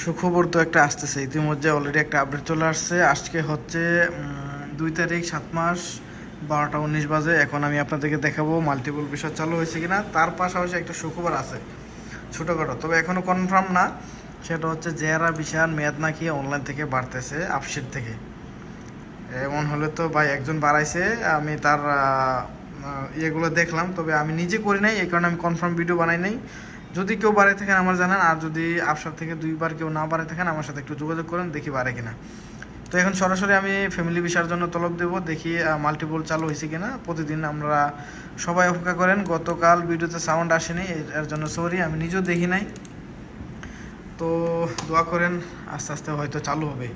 সুখবর তো একটা আসতেছে। ইতিমধ্যে অলরেডি একটা আপডেট চলে আসছে। আজকে হচ্ছে দুই তারিখ, সাত মাস, বারোটা উনিশ বাজে। এখন আমি আপনাদেরকে দেখাবো মাল্টিপল বিষয় চালু হয়েছে কিনা। তার পাশাপাশি একটা সুখবর আছে ছোটোখাটো। তবে এখনও কনফার্ম না। সেটা হচ্ছে জেয়ারা বিশাল মেয়াদ নাকি অনলাইন থেকে বাড়তেছে আপসিট থেকে। এমন হলে তো ভাই একজন বাড়াইছে। আমি তার ইয়েগুলো দেখলাম। তবে আমি নিজে করি নাই, এই কারণে আমি কনফার্ম ভিডিও বানাই নাই। যদি কেউ বাড়াই থাকেন, আমার জানান। আর যদি আপসার থেকে, দুইবার কেউ না বাড়াই থাকেন, আমার সাথে একটু যোগাযোগ করেন, দেখি বাড়ে কিনা। তো এখন সরাসরি আমি ফ্যামিলি বিষয়ের জন্য তলব দেবো, দেখি মাল্টিপল চালু হয়েছে কিনা। প্রতিদিন আমরা সবাই অপেক্ষা করেন। গতকাল ভিডিওতে সাউন্ড আসেনি, এর জন্য সরি আমি নিজেও দেখি নাই। তো দোয়া করেন, আস্তে আস্তে হয়তো চালু হবে।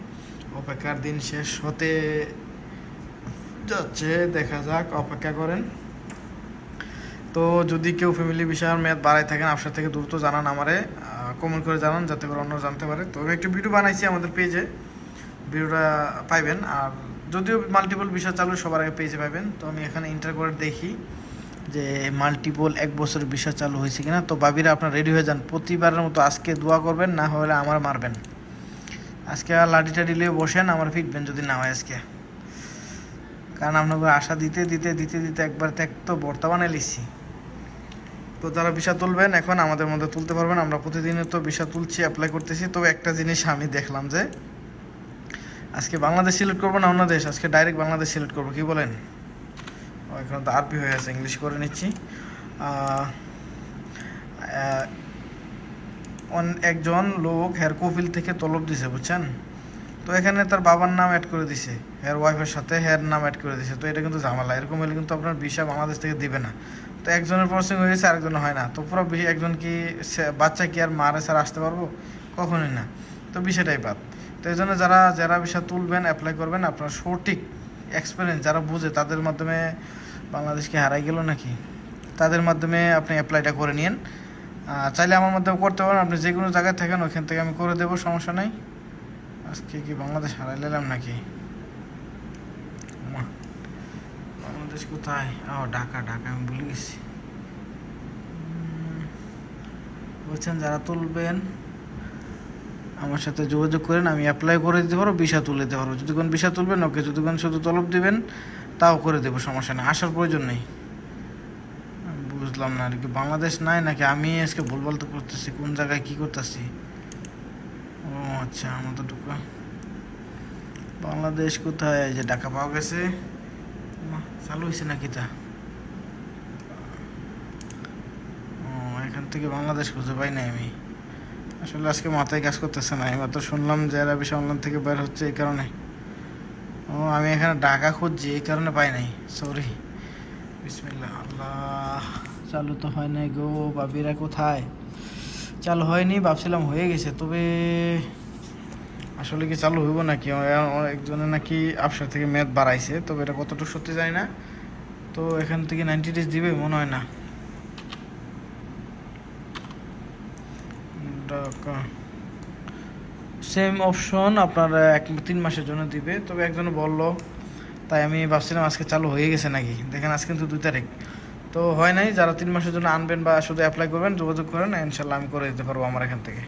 অপেক্ষার দিন শেষ হতে যাচ্ছে, দেখা যাক, অপেক্ষা করেন। তো যদি কেউ ফ্যামিলি বিষয়ের মেয়াদ বাড়াই থাকেন আপনার থেকে দ্রুত জানান আমারে কমেন্ট করে জানান যাতে করে অন্য জানতে পারে। তো আমি একটু ভিডিও বানাইছি আমাদের পেজে ভিডিওটা পাইবেন। আর যদিও মাল্টিপল বিষয় চালু, সবার আগে পেজে পাবেন তো আমি এখানে ইন্টার করে দেখি যে মাল্টিপল এক বছর বিষয় চালু হয়েছে কিনা। তো বাবিরা আপনার রেডি হয়ে যান। প্রতিবারের মতো আজকে দোয়া করবেন, না হলে আমার মারবেন। আজকে লাঠি টাডি নিয়ে বসেন, আমার ফিটবেন যদি না হয় আজকে। কারণ আপনাকে আশা দিতে দিতে দিতে দিতে একবার ত্যাগ তো বর্তমানে লিখছি তো যারা ভিসা তুলবেন, এখন আমাদের মধ্যে তুলতে পারবেন। আমরা প্রতিদিনই তো ভিসা তুলছি অ্যাপ্লাই করতেছি। তবে একটা জিনিস আমি দেখলাম যে, আজকে বাংলাদেশ সিলেক্ট করব না অন্য দেশ? আজকে ডাইরেক্ট বাংলাদেশ সিলেক্ট করব, কি বলেন? এখন তো আরবি হয়ে আছে ইংলিশ করে নিচ্ছি। একজন লোক হেয়ার থেকে তলব দিছে, বুঝছেন? তো এখানে তার বাবার নাম অ্যাড করে দিছে, হেয়ার ওয়াইফের সাথে হেয়ার নাম অ্যাড করে দিছে, তো এটা কিন্তু ঝামেলা। এরকম হলে কিন্তু আপনার ভিসা বাংলাদেশ থেকে দিবে না। তো একজনের প্রসেসিং হয়ে গেছে আরেকজনের হয় না। তো পুরো একজন কি বাচ্চা কি আর মারে, স্যার আসতে পারব? কখনোই না। তো বিষয়টাই বাদ। তো এই জন্য যারা যারা ভিসা তুলবেন অ্যাপ্লাই করবেন, আপনার সঠিক এক্সপিরিয়েন্স যারা বুঝে, তাদের মাধ্যমে বাংলাদেশকে হারাই গেল নাকি? তাদের মাধ্যমে আপনি অ্যাপ্লাইটা করে নিন চাইলে আমার মাধ্যমে করতে পারেন। আপনি যে কোনো জায়গায় থাকেন, ওখান থেকে আমি করে দেবো, সমস্যা নাই। আজকে কি বাংলাদেশ হারাই নিলাম নাকি? বাংলাদেশ কোথায়? ও ঢাকা ঢাকা, আমি ভুলে গেছি। বলছেন যারা তুলবেন, আমার সাথে যোগাযোগ করেন, আমি অ্যাপ্লাই করে দিতে পারব, ভিসা তুলে দিতে পারব। যদি কোন ভিসা তুলবেন, ওকে যদি কোন শুধু তলব দিবেন, তাও করে দেবো, সমস্যা নেই। আসার প্রয়োজন নেই। বুঝলাম না আর কি, বাংলাদেশ নাই নাকি? আমি আজকে ভুলভাল তো করতেছি, কোন জায়গায় কি করতেছি? ও আচ্ছা আমার তো ঢুকা বাংলাদেশ কোথায়? যে ঢাকা পাওয়া গেছে। চালু হয়েছে নাকি তা? ও, এখান থেকে বাংলাদেশ খুঁজে পাই নাই আমি। আসলে আজকে মাথায় কাজ করতেছে না এবার তো শুনলাম যে এরা বেশি অনলাইন থেকে বের হচ্ছে এই কারণে। ও, আমি এখানে ঢাকা খুঁজছি, এই কারণে পাই নাই সরি বিসমিল্লাহ, আল্লাহ। চালু তো হয় নাই গো, বাবিরা কোথায়? চালু হয়নি, ভাবছিলাম হয়ে গেছে, তবে আসলে কি চালু হইব নাকি? একজনে নাকি আপসার থেকে ম্যাথ বাড়াইছে, তবে এটা কতটুকু সত্যি জানি না। তো এখান থেকে নাইনটি ডেজ দিবে, মনে হয় না। সেম অপশন আপনার এক তিন মাসের জন্য দিবে, তবে একজন বলল, তাই আমি ভাবছিলাম আজকে চালু হয়ে গেছে নাকি? দেখেন আজকে কিন্তু দুই তারিখ। তো হয় নাই, যারা তিন মাসের জন্য আনবেন বা শুধু অ্যাপ্লাই করবেন, যোগাযোগ করেন ইনশাল্লাহ আমি করে দিতে পারব আমার এখান থেকে।